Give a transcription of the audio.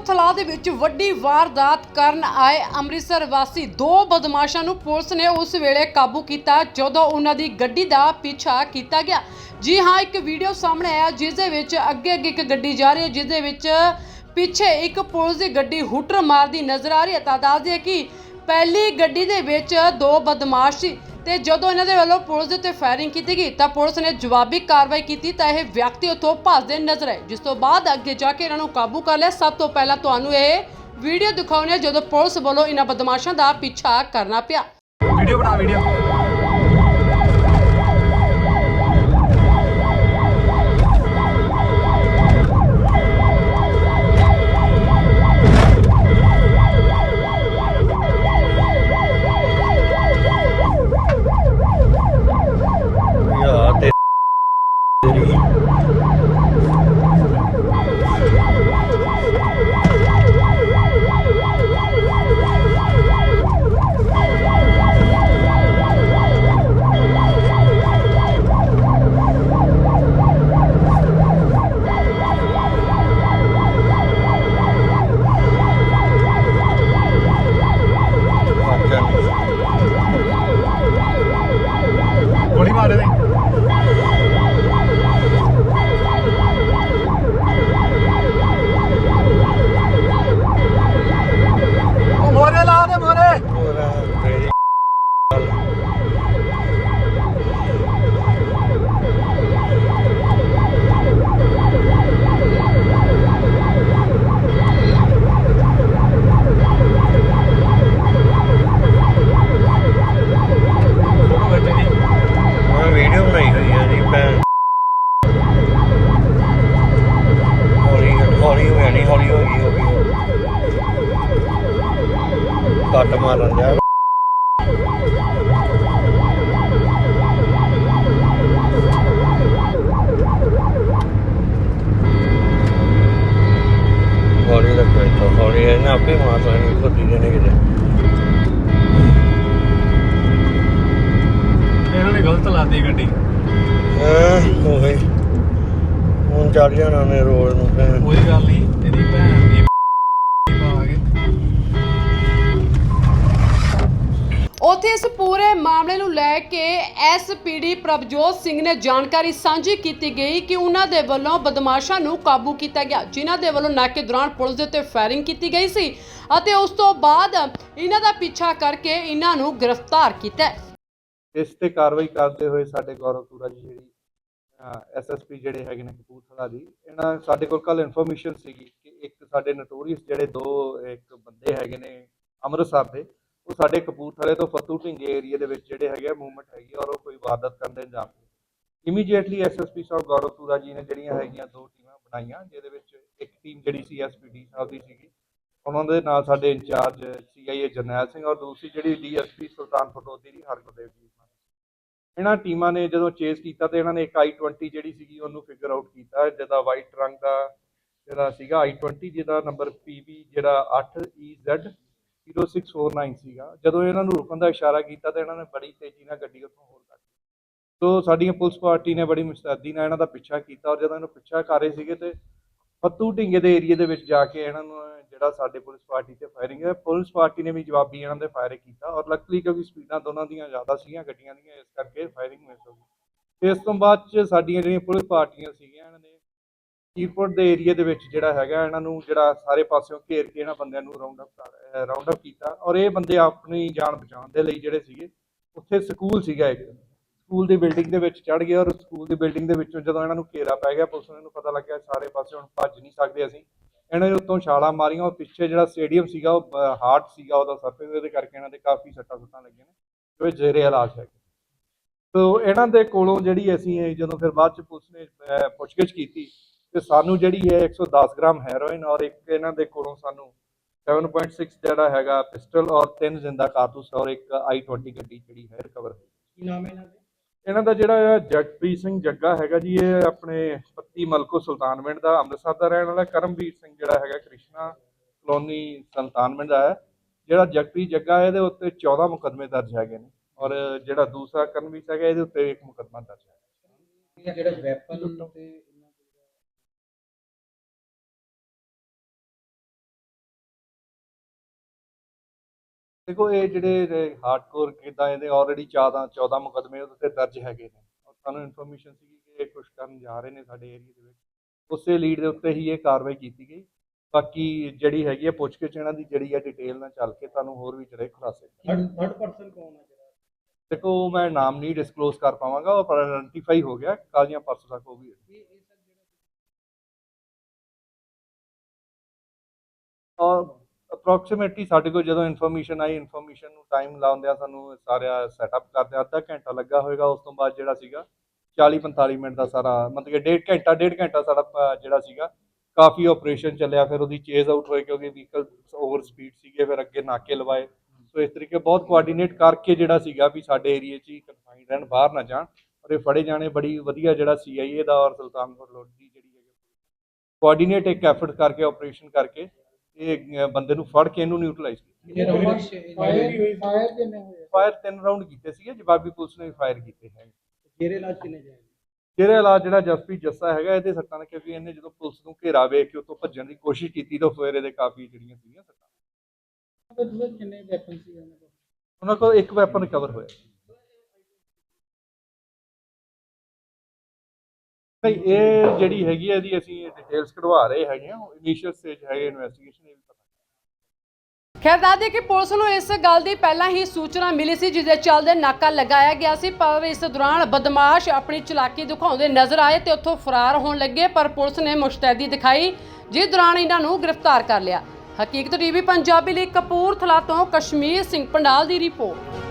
ਕਪੂਰਥਲਾ ਦੇ ਵਿੱਚ ਵੱਡੀ ਵਾਰਦਾਤ ਕਰਨ ਆਏ ਅੰਮ੍ਰਿਤਸਰ ਵਾਸੀ ਦੋ ਬਦਮਾਸ਼ਾਂ ਨੂੰ ਪੁਲਿਸ ਨੇ ਉਸ ਵੇਲੇ ਕਾਬੂ ਕੀਤਾ, ਜਦੋਂ ਉਹਨਾਂ ਦੀ ਗੱਡੀ ਦਾ ਪਿੱਛਾ ਕੀਤਾ ਗਿਆ। ਜੀ ਹਾਂ, ਇੱਕ ਵੀਡੀਓ ਸਾਹਮਣੇ ਆਇਆ ਜਿਸ ਦੇ ਵਿੱਚ ਅੱਗੇ ਅੱਗੇ ਇੱਕ ਗੱਡੀ ਜਾ ਰਹੀ ਹੈ ਜਿਸ ਦੇ ਵਿੱਚ ਪਿੱਛੇ ਇੱਕ ਪੁਲਿਸ ਦੀ ਗੱਡੀ ਹੁਟਰ ਮਾਰਦੀ ਨਜ਼ਰ ਆ ਰਹੀ ਹੈ। ਤਾਂ ਦੱਸਦੇ ਕਿ ਪਹਿਲੀ ਗੱਡੀ ਦੇ ਵਿੱਚ ਦੋ ਬਦਮਾਸ਼ ਸੀ। ਤੇ ਜਦੋਂ ਇਹਨਾਂ ਦੇ ਵੱਲੋਂ ਪੁਲਿਸ ਦੇ ਉੱਤੇ ਫਾਇਰਿੰਗ ਕੀਤੀ ਗਈ, ਤਾਂ ਪੁਲਿਸ ਨੇ ਜਵਾਬੀ ਕਾਰਵਾਈ ਕੀਤੀ ਤਾਂ ਇਹ ਵਿਅਕਤੀ ਉੱਥੋਂ ਭੱਜਦੇ ਨਜ਼ਰ ਆਏ। ਜਿਸ ਤੋਂ ਬਾਅਦ ਅੱਗੇ ਜਾ ਕੇ ਇਹਨਾਂ ਨੂੰ ਕਾਬੂ ਕਰ ਲਿਆ। ਸਭ ਤੋਂ ਪਹਿਲਾਂ ਤੁਹਾਨੂੰ ਇਹ ਵੀਡੀਓ ਦਿਖਾਉਣੀ ਹੈ ਜਦੋਂ ਪੁਲਿਸ ਵੱਲੋਂ ਇਹਨਾਂ ਬਦਮਾਸ਼ਾਂ ਦਾ ਪਿੱਛਾ ਕਰਨਾ ਪਿਆ। ਵੀਡੀਓ ਬਣਾ ਵੀਡੀਓ ਇਹਨਾਂ ਨੇ ਗਲਤ ਲਾਤੀ ਗੱਡੀ। ਹਾਂ ਹੋਏ ਹੁਣ ਚੜ ਜਾਣਾ ਨੇ ਰੋਡ ਨੂੰ ਭੈਣ। ਕੋਈ ਗੱਲ ਨਹੀਂ ਇਹਦੀ ਭੈਣ ਦੀ ਉੱਥੇ ਇਸ ਪੂਰੇ ਮਾਮਲੇ ਨੂੰ ਲੈ ਕੇ ਐਸਪੀਡੀ ਪ੍ਰਭਜੋਤ ਸਿੰਘ ਨੇ ਜਾਣਕਾਰੀ ਸਾਂਝੀ ਕੀਤੀ ਗਈ ਕਿ ਉਹਨਾਂ ਦੇ ਵੱਲੋਂ ਬਦਮਾਸ਼ਾਂ ਨੂੰ ਕਾਬੂ ਕੀਤਾ ਗਿਆ ਜਿਨ੍ਹਾਂ ਦੇ ਵੱਲੋਂ ਨਾਕੇ ਦੌਰਾਨ ਪੁਲਿਸ ਦੇ ਉੱਤੇ ਫਾਇਰਿੰਗ ਕੀਤੀ ਗਈ ਸੀ ਅਤੇ ਉਸ ਤੋਂ ਬਾਅਦ ਇਹਨਾਂ ਦਾ ਪਿੱਛਾ ਕਰਕੇ ਇਹਨਾਂ ਨੂੰ ਗ੍ਰਿਫਤਾਰ ਕੀਤਾ ਹੈ। ਇਸ ਤੇ ਕਾਰਵਾਈ ਕਰਦੇ ਹੋਏ ਸਾਡੇ ਗੌਰਵਥੂਰਾ ਜੀ ਜਿਹੜੀ ਐਸਐਸਪੀ ਜਿਹੜੇ ਹੈਗੇ ਨੇ ਕਪੂਰਥਲਾ ਦੀ, ਇਹਨਾਂ ਸਾਡੇ ਕੋਲ ਕੱਲ ਇਨਫੋਰਮੇਸ਼ਨ ਸੀਗੀ ਕਿ ਇੱਕ ਸਾਡੇ ਨਟੋਰੀਅਸ ਜਿਹੜੇ ਦੋ, ਇੱਕ ਬੰਦੇ ਹੈਗੇ ਨੇ ਅੰਮ੍ਰਿਤਸਰ ਦੇ, ਉਹ ਸਾਡੇ ਕਪੂਰਥਲੇ ਤੋਂ ਫਤੂ ਢਿੰਗੇ ਏਰੀਆ ਦੇ ਵਿੱਚ ਜਿਹੜੇ ਹੈਗੇ ਮੂਵਮੈਂਟ ਹੈਗੀ ਔਰ ਉਹ ਕੋਈ ਵਾਰਦਾਤ ਕਰਨ ਦੇ ਅੰਜਾਮ ਦੇ ਇਮੀਡੀਏਟਲੀ ਐਸਐਸਪੀ ਸਾਹਿਬ ਗੌਰਵਥੂਰਾ ਜੀ ਨੇ ਜਿਹੜੀਆਂ ਹੈਗੀਆਂ ਦੋ ਟੀਮਾਂ ਬਣਾਈਆਂ, ਜਿਹਦੇ ਵਿੱਚ ਇੱਕ ਟੀਮ ਜਿਹੜੀ ਸੀ ਐਸਪੀਡੀ ਸਾਹਿਬ ਦੀ ਸੀਗੀ, ਉਹਨਾਂ ਦੇ ਨਾਲ ਸਾਡੇ ਇੰਚਾਰਜ ਸੀਆਈਏ ਜਰਨੈਲ ਸਿੰਘ ਔਰ ਦੂਸਰੀ ਜਿਹੜੀ ਡੀਐਸਪੀ ਸੁਲਤਾਨ ਫਟੋਦੀ ਦੀ ਹਰਗੁਰਦੇਵ ਜੀ। ਇਹਨਾਂ ਟੀਮਾਂ ਨੇ ਜਦੋਂ ਚੇਸ ਕੀਤਾ ਤੇ ਇਹਨਾਂ ਨੇ ਇੱਕ i20 ਜਿਹੜੀ ਸੀਗੀ ਉਹਨੂੰ ਫਿਗਰ ਆਊਟ ਕੀਤਾ, ਜਿਹਦਾ ਵਾਈਟ ਰੰਗ ਦਾ ਜਿਹੜਾ ਸੀਗਾ i20 ਜਿਹਦਾ ਨੰਬਰ PV ਜਿਹੜਾ 8EZ 0649 ਸੀਗਾ। ਜਦੋਂ ਇਹਨਾਂ ਨੂੰ ਰੁਕਣ ਦਾ ਇਸ਼ਾਰਾ ਕੀਤਾ ਤੇ ਇਹਨਾਂ ਨੇ ਬੜੀ ਤੇਜ਼ੀ ਨਾਲ ਗੱਡੀ ਉੱਥੋਂ ਹੋਰ ਕੱਢੀ ਸੋ ਸਾਡੀਆਂ ਪੁਲਿਸ ਪਾਰਟੀ ਨੇ ਬੜੀ ਮੁਸਤੈਦੀ ਨਾਲ ਇਹਨਾਂ ਦਾ ਪਿੱਛਾ ਕੀਤਾ ਔਰ ਜਦੋਂ ਇਹਨੂੰ ਪਿੱਛਾ ਕਰ ਰਹੇ ਸੀਗੇ ਤੇ ਫੱਤੂ ਢਿੰਗੇ ਦੇ ਏਰੀਆ ਦੇ ਵਿੱਚ ਜਾ ਕੇ ਇਹਨਾਂ ਨੂੰ ਜਿਹੜਾ ਸਾਡੇ ਪੁਲਿਸ ਪਾਰਟੀ ਤੇ ਫਾਇਰਿੰਗ ਹੈ, ਪੁਲਿਸ ਪਾਰਟੀ ਨੇ ਵੀ ਜਵਾਬੀ ਇਹਨਾਂ ਦੇ ਫਾਇਰ ਕੀਤਾ ਔਰ ਲੱਕਲੀ ਕਿਉਂਕਿ ਸਪੀਡਾਂ ਦੋਨਾਂ ਦੀਆਂ ਜ਼ਿਆਦਾ ਸੀਗੀਆਂ, ਗੱਡੀਆਂ ਦੀਆਂ, ਇਸ ਕਰਕੇ ਫਾਇਰਿੰਗ ਮਿਸ ਹੋ ਗਈ। ਇਸ ਤੋਂ ਬਾਅਦ ਚ ਸਾਡੀਆਂ ਜਿਹੜੀਆਂ ਪੁਲਿਸ ਪਾਰਟੀਆਂ ਸੀਗੀਆਂ, ਇਹਨਾਂ ਨੇ ਏਅਰਪੋਰਟ ਦੇ ਏਰੀਆ ਦੇ ਵਿੱਚ ਜਿਹੜਾ ਹੈਗਾ, ਇਹਨਾਂ ਨੂੰ ਜਿਹੜਾ ਸਾਰੇ ਪਾਸਿਓਂ ਘੇਰ ਕੇ ਇਹਨਾਂ ਬੰਦਿਆਂ ਨੂੰ ਰਾਉਂਡ ਅਪ ਕਰ ਰਾਉਂਡ ਅਪ ਕੀਤਾ ਔਰ ਇਹ ਬੰਦੇ ਆਪਣੀ ਜਾਨ ਬਚਾਉਣ ਦੇ ਲਈ ਜਿਹੜੇ ਸੀਗੇ, ਉੱਥੇ ਸਕੂਲ ਸੀਗਾ ਇੱਕ। ਸਕੂਲ ਦੀ ਬਿਲਡਿੰਗ ਦੇ ਵਿੱਚ ਚੜ ਗਏ ਔਰ ਸਕੂਲ ਦੀ ਬਿਲਡਿੰਗ ਦੇ ਵਿੱਚੋਂ ਜਦੋਂ ਇਹਨਾਂ ਨੂੰ ਘੇਰਾ ਪੈ ਗਿਆ, ਪੁਲਿਸ ਨੂੰ ਪਤਾ ਲੱਗਿਆ, ਸਾਰੇ ਪਾਸੇ ਹੁਣ ਭੱਜ ਨਹੀਂ ਸਕਦੇ ਅਸੀਂ। ਇਹਨਾਂ ਨੇ ਉੱਤੋਂ ਛਾਲਾਂ ਮਾਰੀਆਂ, ਉਹ ਪਿੱਛੇ ਜਿਹੜਾ ਸਟੇਡੀਅਮ ਸੀਗਾ, ਉਹ ਹਾਰਟ ਸੀਗਾ ਉਹਦਾ ਸਰਫੇਸ ਉਹਦੇ ਕਰਕੇ ਇਹਨਾਂ ਦੇ ਕਾਫੀ ਸੱਟਾਂ ਸੁੱਟਾਂ ਲੱਗੀਆਂ ਨੇ, ਜੋ ਜ਼ੇਰੇ ਇਲਾਜ ਹੈ ਤੋ ਇਹਨਾਂ ਦੇ ਕੋਲੋਂ ਜਿਹੜੀ ਅਸੀਂ ਜਦੋਂ ਫਿਰ ਬਾਅਦ ਚ ਪੁਲਿਸ ਨੇ ਪੁੱਛਗਿੱਛ ਕੀਤੀ ਤੇ ਸਾਨੂੰ ਜਿਹੜੀ ਹੈ 110 ਗ੍ਰਾਮ ਹੈਰੋਇਨ ਔਰ ਇੱਕ ਇਹਨਾਂ ਦੇ ਕੋਲੋਂ ਸਾਨੂੰ 7.6 ਜਿਹੜਾ ਹੈਗਾ, ਪਿਸਟਲ ਔਰ ਤਿੰਨ ਜ਼ਿੰਦਾ ਕਾਰਤੂਸ ਔਰ ਇੱਕ i20 ਗੱਡੀ ਜਿਹੜੀ ਹੈ ਰਿਕਵਰ ਹੋਈ। ਕੀ ਨਾਮ ਹੈ ਇਹਨਾਂ ਦੇ? ਇਹਨਾਂ ਦਾ ਜਿਹੜਾ ਜਗਪ੍ਰੀਤ ਸਿੰਘ ਜੱਗਾ ਹੈਗਾ ਜੀ, ਇਹ ਆਪਣੇ ਪੱਤੀ ਮਲਕੋ ਸੁਲਤਾਨਵਿੰਡ ਦਾ, ਅੰਮ੍ਰਿਤਸਰ ਦਾ ਰਹਿਣ ਵਾਲਾ ਕਰਮਵੀਰ ਸਿੰਘ ਜਿਹੜਾ ਹੈਗਾ, ਕ੍ਰਿਸ਼ਨਾ ਕਲੋਨੀ ਸੁਲਤਾਨਵਿੰਡ ਦਾ ਹੈ। ਜਿਹੜਾ ਜਗਪ੍ਰੀਤ ਜੱਗਾ ਇਹਦੇ ਉੱਤੇ 14 ਮੁਕੱਦਮੇ ਦਰਜ ਹੈਗੇ ਨੇ ਔਰ ਜਿਹੜਾ ਦੂਸਰਾ ਕਰਮਵੀਰ ਸਿੰਘ ਹੈਗਾ ਇਹਦੇ ਉੱਤੇ ਇੱਕ ਮੁਕੱਦਮਾ ਦਰਜ ਹੈ। ਜਿਹੜਾ ਵੈਪਨ ਤੇ ਦੇਖੋ ਇਹ ਜਿਹੜੇ ਹਾਰਡਕੋਰ ਕਿਦਾਂ ਇਹਦੇ ਆਲਰੇਡੀ 14 14 ਮੁਕਦਮੇ ਉਹਦੇ ਤੇ ਦਰਜ ਹੈਗੇ ਨੇ। ਔਰ ਸਾਨੂੰ ਇਨਫੋਰਮੇਸ਼ਨ ਸੀ ਕਿ ਇਹ ਕੁਝ ਕਰਨ ਜਾ ਰਹੇ ਨੇ ਸਾਡੇ ਏਰੀਆ ਦੇ ਵਿੱਚ। ਉਸੇ ਲੀਡ ਦੇ ਉੱਤੇ ਹੀ ਇਹ ਕਾਰਵਾਈ ਕੀਤੀ ਗਈ। ਬਾਕੀ ਜਿਹੜੀ ਹੈਗੀ ਹੈ ਪੁੱਛ ਕੇ ਇਹਨਾਂ ਦੀ ਜਿਹੜੀ ਹੈ ਡਿਟੇਲ ਨਾਲ ਚੱਲ ਕੇ ਤੁਹਾਨੂੰ ਹੋਰ ਵੀ ਜਿਹੜੇ ਖੁਲਾਸੇ ਥਰਡ ਪਰਸਨ ਕੌਣ ਹੈ ਜਿਹੜਾ? ਦੇਖੋ ਮੈਂ ਨਾਮ ਨਹੀਂ ਡਿਸਕਲੋਜ਼ ਕਰ ਪਾਵਾਂਗਾ ਉਹ ਪਰ ਆਇਡੈਂਟੀਫਾਈ ਹੋ ਗਿਆ ਕੱਲ੍ਹ ਜਾਂ ਪਰਸੋਂ ਤੱਕ ਉਹ ਵੀ ਔਰ ਅਪਰੋਕਸੀਮੇਟਲੀ ਸਾਡੇ ਕੋਲ ਜਦੋਂ ਇਨਫੋਰਮੇਸ਼ਨ ਆਈ ਇਨਫੋਰਮੇਸ਼ਨ ਨੂੰ ਟਾਈਮ ਲਾਉਂਦਿਆਂ ਸਾਨੂੰ ਸਾਰਾ ਸੈਟਅਪ ਕਰਦੇ ਅੱਧਾ ਘੰਟਾ ਲੱਗਾ ਹੋਏਗਾ, ਉਸ ਤੋਂ ਬਾਅਦ ਜਿਹੜਾ ਸੀਗਾ 40 45 ਮਿੰਟ ਦਾ ਸਾਰਾ ਮਤਲਬ ਕਿ ਡੇਢ ਘੰਟਾ ਡੇਢ ਘੰਟਾ ਸਾਡਾ ਜਿਹੜਾ ਸੀਗਾ, ਕਾਫੀ ਆਪਰੇਸ਼ਨ ਚੱਲਿਆ, ਫਿਰ ਉਹਦੀ ਚੇਜ਼ ਆਊਟ ਹੋਏ ਕਿਉਂਕਿ ਵਹੀਕਲ ਓਵਰ ਸਪੀਡ ਸੀਗੇ, ਫਿਰ ਅੱਗੇ ਨਾਕੇ ਲਵਾਏ। ਸੋ ਇਸ ਤਰੀਕੇ ਬਹੁਤ ਕੋਆਰਡੀਨੇਟ ਕਰਕੇ ਜਿਹੜਾ ਸੀਗਾ ਵੀ ਸਾਡੇ ਏਰੀਆ 'ਚ ਹੀ ਕਨਫਾਈਨਡ ਰਹਿਣ, ਬਾਹਰ ਨਾ ਜਾਣ, ਔਰ ਇਹ ਫੜੇ ਜਾਣੇ ਬੜੀ ਵਧੀਆ ਜਿਹੜਾ ਸੀਆਈਏ ਦਾ ਔਰ ਸੁਲਤਾਨਪੁਰ ਲੋਧੀ ਜਿਹੜੀ ਹੈਗੀ ਕੋਆਰਡੀਨੇਟ ਇੱਕ ਐਫਰਟ ਕਰਕੇ ਆਪਰੇਸ਼ਨ ਕਰਕੇ ਇਹ ਬੰਦੇ ਨੂੰ ਫੜ ਕੇ ਇਹਨੂੰ ਨਿਊਟਰਲਾਈਜ਼ ਕੀਤਾ। ਫਾਇਰ ਫਾਇਰ ਕਿੰਨੇ ਹੋਏ? ਫਾਇਰ ਤਿੰਨ ਰਾਉਂਡ ਕੀਤੇ ਸੀਗੇ ਜਵਾਬੀ ਪੁਲਿਸ ਨੇ ਵੀ ਫਾਇਰ ਕੀਤੇ ਹੈ ਜੇਰੇ ਲਾਜ ਕਿੰਨੇ ਜਾਏ ਜਿਹਦੇ ਇਲਾਜ ਜਿਹੜਾ ਜਸਪ੍ਰੀਤ ਜੱਸਾ ਹੈਗਾ ਇਹਦੇ ਸੱਟਾਂ ਨੇ ਕਿਉਂਕਿ ਇਹਨੇ ਜਦੋਂ ਪੁਲਿਸ ਨੂੰ ਘੇਰਾ ਵੇਖ ਕੇ ਉਤੋਂ ਭੱਜਣ ਦੀ ਕੋਸ਼ਿਸ਼ ਕੀਤੀ ਤਾਂ ਫਿਰ ਇਹਦੇ ਕਾਫੀ ਜਿਹੜੀਆਂ ਸੀਗੀਆਂ ਸੱਟਾਂ। ਤੇ ਕਿੰਨੇ ਵੈਪਨ ਸੀ ਉਹਨਾਂ ਕੋਲ? ਉਹਨਾਂ ਕੋਲ ਇੱਕ ਵੈਪਨ ਰਿਕਵਰ ਹੋਇਆ। ਨਹੀਂ ਇਹ ਜਿਹੜੀ ਹੈਗੀ ਹੈ ਇਹਦੀ ਅਸੀਂ ਡਿਟੇਲਸ ਕਢਵਾ ਰਹੇ ਹੈਗੇ ਆ ਇਨੀਸ਼ੀਅਲ ਸਟੇਜ ਹੈਗੇ ਇਨਵੈਸਟੀਗੇਸ਼ਨ ਇਹ ਵੀ ਪਤਾ ਖੈਰ ਦੱਸਦੇ ਕਿ ਪੁਲਿਸ ਨੂੰ ਇਸ ਗੱਲ ਦੀ ਪਹਿਲਾਂ ਹੀ ਸੂਚਨਾ ਮਿਲੀ ਸੀ, ਜਿਹਦੇ ਚੱਲਦੇ ਨਾਕਾ ਲਗਾਇਆ ਗਿਆ ਸੀ, ਪਰ ਇਸ ਦੌਰਾਨ ਬਦਮਾਸ਼ ਆਪਣੀ ਚਲਾਕੀ ਦਿਖਾਉਂਦੇ ਨਜ਼ਰ ਆਏ ਤੇ ਉੱਥੋਂ ਫਰਾਰ ਹੋਣ ਲੱਗੇ, ਪਰ ਪੁਲਿਸ ਨੇ ਮੁਸ਼ਤੈਦੀ ਦਿਖਾਈ, ਜਿਸ ਦੌਰਾਨ ਇਹਨਾਂ ਨੂੰ ਗ੍ਰਿਫਤਾਰ ਕਰ ਲਿਆ। ਹਕੀਕਤ ਟੀਵੀ ਪੰਜਾਬੀ ਲਈ ਕਪੂਰਥਲਾ ਤੋਂ ਕਸ਼ਮੀਰ ਸਿੰਘ ਪੰਡਾਲ ਦੀ ਰਿਪੋਰਟ।